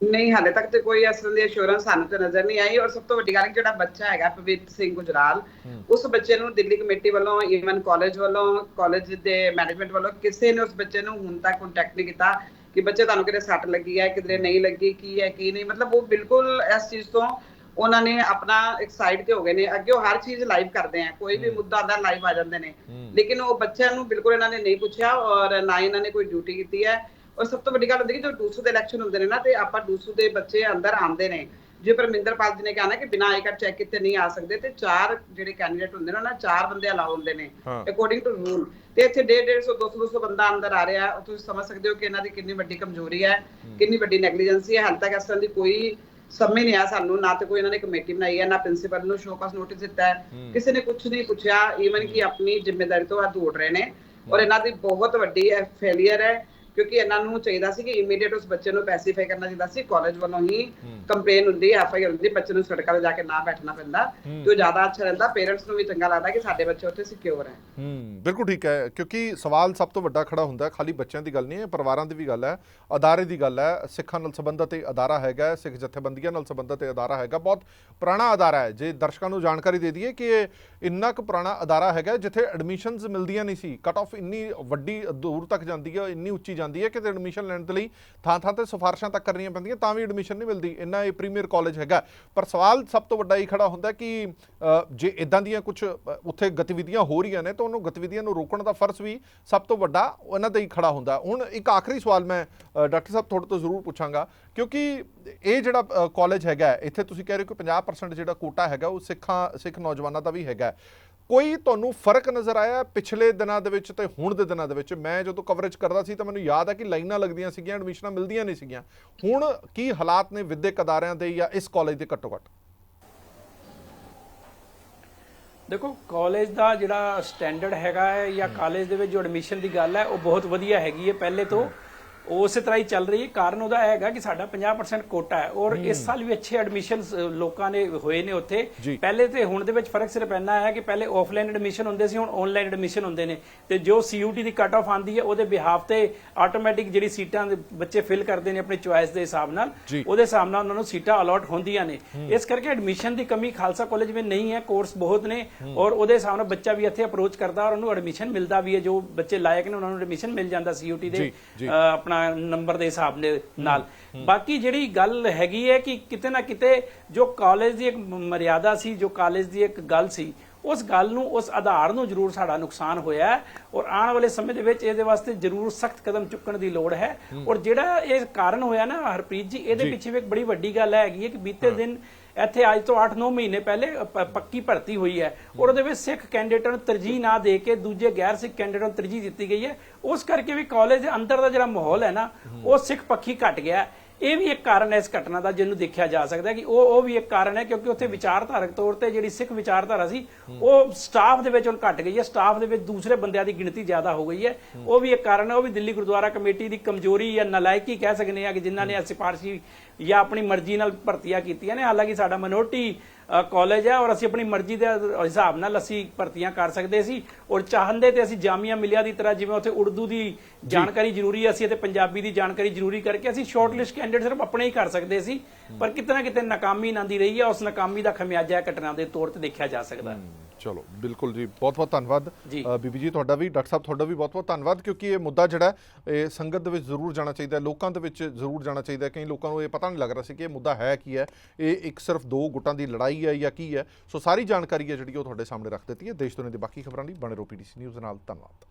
ਨਹੀਂ ਹਾਲੇ ਤੱਕ ਤੇ ਕੋਈ ਇਸ ਤਰ੍ਹਾਂ ਦੀ ਅਸ਼ੋਰੈਂਸ ਸਾਨੂੰ ਤੇ ਨਜ਼ਰ ਨਹੀਂ ਆਈ। ਔਰ ਸਭ ਤੋਂ ਵੱਡੀ ਗੱਲ ਕਿ ਜਿਹੜਾ ਬੱਚਾ ਹੈਗਾ ਪਵਿੱਤ ਸਿੰਘ ਗੁਜਰਾਲ ਉਸ ਬੱਚੇ ਨੂੰ ਦਿੱਲੀ ਕਮੇਟੀ ਵੱਲੋਂ ਈਵਨ ਕਾਲਜ ਵੱਲੋਂ ਕਾਲਜ ਦੇ ਮੈਨੇਜਮੈਂਟ ਵੱਲੋਂ ਕਿਸੇ ਨੇ ਉਸ ਬੱਚੇ ਨੂੰ ਹੁਣ ਤੱਕ ਕੰਟੈਕਟ ਨਹੀਂ ਕੀਤਾ। ਕਿ ਬੱਚੇ ਤੁਹਾਨੂੰ ਕਿਤੇ ਸੱਟ ਲੱਗੀ ਹੈ ਕਿਤੇ ਨਹੀਂ ਲੱਗੀ ਕੀ ਹੈ ਕੀ ਨਹੀਂ ਮਤਲਬ ਉਹ ਬਿਲਕੁਲ ਇਸ ਚੀਜ਼ ਤੋਂ ਉਹਨਾਂ ਨੇ ਆਪਣਾ ਇੱਕ ਸਾਈਡ ਤੇ ਹੋ ਗਏ ਨੇ। ਅੱਗੇ ਉਹ ਹਰ ਚੀਜ਼ ਲਾਈਵ ਕਰਦੇ ਆ ਕੋਈ ਵੀ ਮੁੱਦਾ ਆਂਦਾ ਲਾਈਵ ਆ ਜਾਂਦੇ ਨੇ। ਲੇਕਿਨ ਉਹ ਬੱਚਿਆਂ ਨੂੰ ਬਿਲਕੁਲ ਇਹਨਾਂ ਨੇ ਨਹੀਂ ਪੁੱਛਿਆ ਔਰ ਨਾ ਹੀ ਇਹਨਾਂ ਨੇ ਕੋਈ ਡਿਊਟੀ ਕੀਤੀ ਹੈ। ਔਰ ਸਭ ਤੋਂ ਵੱਡੀ ਗੱਲ ਹੁੰਦੀ ਕਿ ਜੋ ਡੂਸੂ ਦੇ ਇਲੈਕਸ਼ਨ ਹੁੰਦੇ ਨੇ ਨਾ ਤੇ ਆਪਾਂ ਡੂਸੂ ਦੇ ਬੱਚੇ ਅੰਦਰ ਆਉਂਦੇ ਨੇ। ਜੇ ਪਰਮਿੰਦਰ ਪਾਲ ਜੀ ਨੇ ਕਿਹਾ ਨਾ ਕਿ ਬਿਨਾਂ ਆਈ ਕਾਰਡ ਚੈੱਕ ਕੀਤੇ ਨਹੀਂ ਆ ਸਕਦੇ ਤੇ ਚਾਰ ਜਿਹੜੇ ਕੈਂਡੀਡੇਟ ਹੁੰਦੇ ਨੇ ਉਹਨਾਂ ਚਾਰ ਬੰਦੇ ਅਲਾਉ ਹੁੰਦੇ ਨੇ। ਅਕੋਰਡਿੰਗ ਟੂ ਰੂਲ ਤੇ ਇੱਥੇ 150 200 200 ਬੰਦਾ ਅੰਦਰ ਆ ਰਿਹਾ ਉਹ ਤੁਸੀਂ ਸਮਝ ਸਕਦੇ ਹੋ ਕਿ ਇਹਨਾਂ ਦੀ ਕਿੰਨੀ ਵੱਡੀ ਕਮਜ਼ੋਰੀ ਹੈ ਕਿੰਨੀ ਵੱਡੀ ਨੈਗਲੀਜੈਂਸੀ ਹੈ ਹਾਲ ਤੱਕ ਇਸ ਤਰ੍ਹਾਂ ਦੀ ਕੋਈ ਸਮਝ ਨਹੀਂ ਆਇਆ ਸਾਨੂੰ ਨਾ ਤੇ ਕੋਈ ਇਹਨਾਂ ਨੇ ਕਮੇਟੀ ਬਣਾਈ ਹੈ ਨਾ ਪ੍ਰਿੰਸੀਪਲ ਨੂੰ ਸ਼ੋਕਾਸ ਨੋਟਿਸ ਦਿੱਤਾ ਹੈ ਕਿਸੇ ਨੇ ਕੁਝ ਨਹੀਂ ਪੁੱਛਿਆ ਈਵਨ ਕਿ ਆਪਣੀ ਜ਼ਿੰਮੇਵਾਰੀ ਤੋਂ ਹੱਥ ਉੱਡ ਰਹੇ ਨੇ ਔਰ ਇਹਨਾਂ ਦੀ ਬਹੁਤ ਵੱਡੀ ਫੇਲਿਅਰ ਹੈ ਕਿਉਂਕਿ ਇਹਨਾਂ ਨੂੰ ਚਾਹੀਦਾ ਸੀ ਕਿ ਇਮੀਡੀਏਟ ਉਸ ਬੱਚੇ ਨੂੰ ਪੈਸੀਫਾਈ ਕਰਨਾ ਚਾਹੀਦਾ ਸੀ। ਕਾਲਜ ਵੱਲੋਂ ਹੀ ਕੰਪਲੇਨ ਹੁੰਦੀ ਐਫ ਆਈ ਆਰ ਹੁੰਦੀ ਬੱਚੇ ਨੂੰ ਸੜਕਾਂ ਤੇ ਜਾ ਕੇ ਨਾ ਬੈਠਣਾ ਪੈਂਦਾ। ਤੇ ਉਹ ਜ਼ਿਆਦਾ ਅੱਛਾ ਰਹਿੰਦਾ ਪੇਰੈਂਟਸ ਨੂੰ ਵੀ ਚੰਗਾ ਲੱਗਦਾ ਕਿ ਸਾਡੇ ਬੱਚੇ ਉੱਥੇ ਸਿਕਿਉਰ ਹੈ। ਹੂੰ ਬਿਲਕੁਲ ਠੀਕ ਹੈ ਕਿਉਂਕਿ ਸਵਾਲ ਸਭ ਤੋਂ ਵੱਡਾ ਖੜਾ ਹੁੰਦਾ ਖਾਲੀ ਬੱਚਿਆਂ ਦੀ ਗੱਲ ਨਹੀਂ ਹੈ ਪਰਿਵਾਰਾਂ ਦੀ ਵੀ ਗੱਲ ਹੈ ਅਦਾਰੇ ਦੀ ਗੱਲ ਹੈ ਸਿੱਖਾਂ ਨਾਲ ਸੰਬੰਧਿਤ ਇਹ ਅਦਾਰਾ ਹੈਗਾ ਸਿੱਖ ਜਥੇਬੰਦੀਆਂ ਨਾਲ ਸੰਬੰਧਿਤ ਇਹ ਅਦਾਰਾ ਹੈਗਾ ਬਹੁਤ ਪੁਰਾਣਾ ਅਦਾਰਾ ਹੈ। ਜੇ ਦਰਸ਼ਕਾਂ ਨੂੰ ਜਾਣਕਾਰੀ ਦੇ ਦਈਏ ਕਿ ਇਹ ਇੰਨਾ ਕੁ ਪੁਰਾਣਾ ਅਦਾਰਾ ਹੈਗਾ ਜਿੱਥੇ ਐਡਮਿਸ਼ਨਸ ਮਿਲਦੀਆਂ ਨਹੀਂ ਸੀ ਕਟ ਆਫ ਇੰਨੀ ਵੱਡੀ ਦੂਰ ਤੱਕ ਜਾਂਦੀ ਹੈ ਇੰਨੀ ਉੱਚੀ ਜਾਂਦੀ ਹੈ ਕਿ ਐਡਮਿਸ਼ਨ ਲੈਣ ਦੇ ਲਈ ਥਾਂ ਥਾਂ ਤੇ ਸਿਫਾਰਸ਼ਾਂ ਤੱਕ ਕਰਨੀਆਂ ਪੈਂਦੀਆਂ, ਤਾਂ ਵੀ ਐਡਮਿਸ਼ਨ ਨਹੀਂ ਮਿਲਦੀ। ਇੰਨਾ ਇਹ ਪ੍ਰੀਮੀਅਰ ਕਾਲਜ ਹੈਗਾ। ਪਰ ਸਵਾਲ ਸਭ ਤੋਂ ਵੱਡਾ ਇਹ ਖੜਾ ਹੁੰਦਾ ਕਿ ਜੇ ਇਦਾਂ ਦੀਆਂ ਕੁਝ ਉੱਥੇ ਗਤੀਵਿਧੀਆਂ ਹੋ ਰਹੀਆਂ ਨੇ, ਤਾਂ ਉਹਨੂੰ ਗਤੀਵਿਧੀਆਂ ਨੂੰ ਰੋਕਣ ਦਾ ਫਰਜ਼ ਵੀ ਸਭ ਤੋਂ ਵੱਡਾ ਉਹਨਾਂ ਦਾ ਹੀ ਖੜਾ ਹੁੰਦਾ। ਹੁਣ ਇੱਕ ਆਖਰੀ ਸਵਾਲ ਮੈਂ ਡਾਕਟਰ ਸਾਹਿਬ ਤੁਹਾਡੇ ਤੋਂ ਜ਼ਰੂਰ ਪੁੱਛਾਂਗਾ, ਕਿਉਂਕਿ ਇਹ ਜਿਹੜਾ ਕਾਲਜ ਹੈਗਾ, ਇੱਥੇ ਤੁਸੀਂ ਕਹਿ ਰਹੇ ਹੋ ਕਿ 50% ਜਿਹੜਾ ਕੋਟਾ ਹੈਗਾ, ਉਹ ਸਿੱਖਾਂ, ਸਿੱਖ ਨੌਜਵਾਨਾਂ ਦਾ ਵੀ ਹੈਗਾ। ਕੋਈ ਤੁਹਾਨੂੰ ਫ਼ਰਕ ਨਜ਼ਰ ਆਇਆ ਪਿਛਲੇ ਦਿਨਾਂ ਦੇ ਵਿੱਚ ਤੇ ਹੁਣ ਦੇ ਦਿਨਾਂ ਦੇ ਵਿੱਚ? ਮੈਂ ਜਦੋਂ ਕਵਰੇਜ ਕਰਦਾ ਸੀ ਤਾਂ ਮੈਨੂੰ ਯਾਦ ਹੈ ਕਿ ਲਾਈਨਾਂ ਲੱਗਦੀਆਂ ਸੀਗੀਆਂ ਐਡਮਿਸ਼ਨਾਂ ਮਿਲਦੀਆਂ ਨਹੀਂ ਸੀਗੀਆਂ। ਹੁਣ ਕੀ ਹਾਲਾਤ ਨੇ ਵਿਦਿਅਕ ਅਦਾਰਿਆਂ ਦੇ ਜਾਂ ਇਸ ਕਾਲਜ ਦੇ ਘੱਟੋ ਘੱਟ? ਦੇਖੋ ਕਾਲਜ ਦਾ ਜਿਹੜਾ ਸਟੈਂਡਰਡ ਹੈਗਾ ਹੈ ਜਾਂ ਕਾਲਜ ਦੇ ਵਿੱਚ ਜੋ ਐਡਮਿਸ਼ਨ ਦੀ ਗੱਲ ਹੈ ਉਹ ਬਹੁਤ ਵਧੀਆ ਹੈਗੀ ਹੈ। ਪਹਿਲੇ ਤੋਂ ਉਸੇ ਤਰ੍ਹਾਂ ਹੀ ਚੱਲ ਰਹੀ ਹੈ। ਕਾਰਨ ਉਹਦਾ ਹੈਗਾ ਕਿ ਸਾਡਾ 50% ਕੋਟਾ ਹੈ ਔਰ ਇਸ ਸਾਲ ਵੀ ਅੱਛੇ ਐਡਮਿਸ਼ਨਸ ਲੋਕਾਂ ਨੇ ਹੋਏ ਨੇ ਉੱਥੇ। ਪਹਿਲੇ ਤੇ ਹੁਣ ਦੇ ਵਿੱਚ ਫ਼ਰਕ ਸਿਰਫ ਇੰਨਾ ਹੈ ਕਿ ਪਹਿਲੇ ਆਫਲਾਈਨ ਐਡਮਿਸ਼ਨ ਹੁੰਦੇ ਸੀ ਹੁਣ ਆਨਲਾਈਨ ਐਡਮਿਸ਼ਨ ਹੁੰਦੇ ਨੇ। ਤੇ ਜੋ ਸੀਯੂਟੀ ਦੀ ਕੱਟ ਆਫ ਆਂਦੀ ਹੈ ਉਹਦੇ ਬਿਹਾਫ ਤੇ ਆਟੋਮੈਟਿਕ ਜਿਹੜੀ ਸੀਟਾਂ ਦੇ ਬੱਚੇ ਫਿਲ ਕਰਦੇ ਨੇ ਆਪਣੀ ਚੁਆਇਸ ਦੇ ਹਿਸਾਬ ਨਾਲ। ਉਹਦੇ ਹਿਸਾਬ ਨਾਲ ਉਹਨਾਂ ਨੂੰ ਸੀਟਾਂ ਅਲਾਟ ਹੁੰਦੀਆਂ ਨੇ। ਇਸ ਕਰਕੇ ਐਡਮਿਸ਼ਨ ਦੀ ਕਮੀ ਖਾਲਸਾ ਕਾਲਜ ਵਿੱਚ ਨਹੀਂ ਹੈ ਕੋਰਸ ਬਹੁਤ ਨੇ ਔਰ ਉਹਦੇ ਹਿਸਾਬ ਨਾਲ ਬੱਚਾ ਵੀ ਇੱਥੇ ਅਪਰੋਚ ਕਰਦਾ ਔਰ ਉਹਨੂੰ ਐਡਮਿਸ਼ਨ ਮਿਲਦਾ ਵੀ ਹੈ। ਜੋ ਬੱਚੇ ਲਾਇਕ ਨੇ ਉਹਨਾਂ ਨੂੰ ਐਡਮਿਸ਼ਨ ਮਿਲ ਜਾਂਦਾ ਸੀਯੂਟੀ ਦੇ। ਅ, ਆਪਣਾ ਨੰਬਰ ਦੇ ਹਿਸਾਬ ਦੇ ਨਾਲ। ਬਾਕੀ ਜਿਹੜੀ ਗੱਲ ਹੈਗੀ ਹੈ ਕਿ ਕਿਤੇ ਨਾ ਕਿਤੇ ਜੋ ਕਾਲਜ ਦੀ ਇੱਕ ਮਰਿਆਦਾ ਸੀ ਜੋ ਕਾਲਜ ਦੀ ਇੱਕ ਗੱਲ ਸੀ ਉਸ ਗੱਲ ਨੂੰ ਉਸ ਆਧਾਰ ਨੂੰ ਜ਼ਰੂਰ ਸਾਡਾ ਨੁਕਸਾਨ ਹੋਇਆ ਔਰ ਆਉਣ ਵਾਲੇ ਸਮੇਂ ਦੇ ਵਿੱਚ ਇਹਦੇ ਵਾਸਤੇ ਜ਼ਰੂਰ ਸਖਤ ਕਦਮ ਚੁੱਕਣ ਦੀ ਲੋੜ ਹੈ। ਔਰ ਜਿਹੜਾ ਇਹ ਕਾਰਨ ਹੋਇਆ ਨਾ ਹਰਪ੍ਰੀਤ ਜੀ ਇਹਦੇ। ਪਿੱਛੇ ਵੀ ਇੱਕ ਬੜੀ ਵੱਡੀ ਗੱਲ ਹੈਗੀ ਹੈ ਕਿ ਬੀਤੇ ਦਿਨ ਇੱਥੇ ਅੱਜ ਤੋਂ 8-9 ਮਹੀਨੇ ਪਹਿਲੇ ਪ- ਪੱਕੀ ਭਰਤੀ ਹੋਈ ਹੈ। ਔਰ ਉਹਦੇ ਵਿੱਚ ਸਿੱਖ ਕੈਂਡੀਡੇਟਾਂ ਨੂੰ ਤਰਜੀਹ ਨਾ ਦੇ ਕੇ ਦੂਜੇ ਗੈਰ ਸਿੱਖ ਕੈਂਡੀਡੇਟਾਂ ਨੂੰ ਤਰਜੀਹ ਦਿੱਤੀ ਗਈ ਹੈ। ਉਸ ਕਰਕੇ ਵੀ ਕਾਲਜ ਦੇ ਅੰਦਰ ਦਾ ਜਿਹੜਾ ਮਾਹੌਲ ਹੈ ਨਾ ਉਹ ਸਿੱਖ ਪੱਖੀ ਘਟ ਗਿਆ। ਹੈ। ਇਹ ਵੀ ਇੱਕ ਕਾਰਨ ਹੈ ਇਸ ਘਟਨਾ ਦਾ ਜਿਹਨੂੰ ਦੇਖਿਆ ਜਾ ਸਕਦਾ ਕਿ ਉਹ ਉਹ ਵੀ ਇੱਕ ਕਾਰਨ ਹੈ ਕਿਉਂਕਿ ਉੱਥੇ ਵਿਚਾਰਧਾਰਕ ਤੌਰ ਤੇ ਜਿਹੜੀ ਸਿੱਖ ਵਿਚਾਰਧਾਰਾ ਸੀ, ਉਹ ਸਟਾਫ ਦੇ ਵਿੱਚ ਹੁਣ ਘਟ ਗਈ ਹੈ, ਸਟਾਫ ਦੇ ਵਿੱਚ ਦੂਸਰੇ ਬੰਦਿਆਂ ਦੀ ਗਿਣਤੀ ਜ਼ਿਆਦਾ ਹੋ ਗਈ ਹੈ। ਉਹ ਵੀ ਇੱਕ ਕਾਰਨ ਹੈ, ਉਹ ਵੀ ਦਿੱਲੀ ਗੁਰਦੁਆਰਾ ਕਮੇਟੀ ਦੀ ਕਮਜ਼ੋਰੀ ਜਾਂ ਨਲਾਇਕੀ ਕਹਿ ਸਕਦੇ ਆ ਕਿ ਜਿਨ੍ਹਾਂ ਨੇ ਸਿਫਾਰਸ਼ੀ ਜਾਂ ਆਪਣੀ ਮਰਜ਼ੀ ਨਾਲ ਭਰਤੀਆਂ ਕੀਤੀਆਂ ਨੇ। ਹਾਲਾਂਕਿ ਸਾਡਾ ਮਿਨੋਰਟੀ ਕਾਲਜ ਹੈ ਔਰ ਅਸੀਂ ਆਪਣੀ ਮਰਜ਼ੀ ਦੇ ਹਿਸਾਬ ਨਾਲ ਅਸੀਂ ਭਰਤੀਆਂ ਕਰ ਸਕਦੇ ਸੀ ਔਰ ਚਾਹੁੰਦੇ ਤੇ ਅਸੀਂ ਜਾਮੀਆ ਮਿਲਿਆ ਦੀ ਤਰ੍ਹਾਂ ਜਿਵੇਂ ਉੱਥੇ ਉਰਦੂ ਦੀ ਜਾਣਕਾਰੀ ਜ਼ਰੂਰੀ ਹੈ ਅਸੀਂ ਤੇ ਪੰਜਾਬੀ ਦੀ ਜਾਣਕਾਰੀ ਜ਼ਰੂਰੀ ਕਰਕੇ ਅਸੀਂ ਸ਼ਾਰਟ ਲਿਸਟ ਕੈਂਡੀਡੇਟ ਸਿਰਫ ਆਪਣੇ ਹੀ ਕਰ ਸਕਦੇ ਸੀ ਪਰ ਕਿਤੇ ਨਾ ਕਿਤੇ ਨਾਕਾਮੀ ਨਾਂਦੀ ਰਹੀ ਹੈ ਉਸ ਨਾਕਾਮੀ ਦਾ ਖਮਿਆਜਾ ਘਟਨਾ ਦੇ ਤੌਰ ਤੇ ਦੇਖਿਆ ਜਾ ਸਕਦਾ। ਹੈ। ਚਲੋ ਬਿਲਕੁਲ ਜੀ ਬਹੁਤ ਬਹੁਤ ਧੰਨਵਾਦ ਬੀਬੀ ਜੀ ਤੁਹਾਡਾ ਵੀ ਡਾਕਟਰ ਸਾਹਿਬ ਤੁਹਾਡਾ ਵੀ ਬਹੁਤ ਬਹੁਤ ਧੰਨਵਾਦ ਕਿਉਂਕਿ ਇਹ ਮੁੱਦਾ ਜਿਹੜਾ ਇਹ ਸੰਗਤ ਦੇ ਵਿੱਚ ਜ਼ਰੂਰ ਜਾਣਾ ਚਾਹੀਦਾ ਲੋਕਾਂ ਦੇ ਵਿੱਚ ਜ਼ਰੂਰ ਜਾਣਾ ਚਾਹੀਦਾ। ਕਈ ਲੋਕਾਂ ਨੂੰ ਇਹ ਪਤਾ ਨਹੀਂ ਲੱਗ ਰਿਹਾ ਸੀ ਕਿ ਇਹ ਮੁੱਦਾ ਹੈ ਕੀ ਹੈ ਇਹ ਇੱਕ ਸਿਰਫ ਦੋ ਗੁੱਟਾਂ ਦੀ ਲੜਾਈ ਹੈ ਜਾਂ ਕੀ ਹੈ। ਸੋ ਸਾਰੀ ਜਾਣਕਾਰੀ ਹੈ ਜਿਹੜੀ ਉਹ ਤੁਹਾਡੇ ਸਾਹਮਣੇ ਰੱਖ ਦਿੱਤੀ ਹੈ। ਦੇਸ਼ ਦੁਨੀਆ ਦੀ ਬਾਕੀ ਖਬਰਾਂ ਲਈ ਬਣੇ ਰਹੋ ਪੀਡੀਸੀ ਨਿਊਜ਼ ਨਾਲ। ਧੰਨਵਾਦ।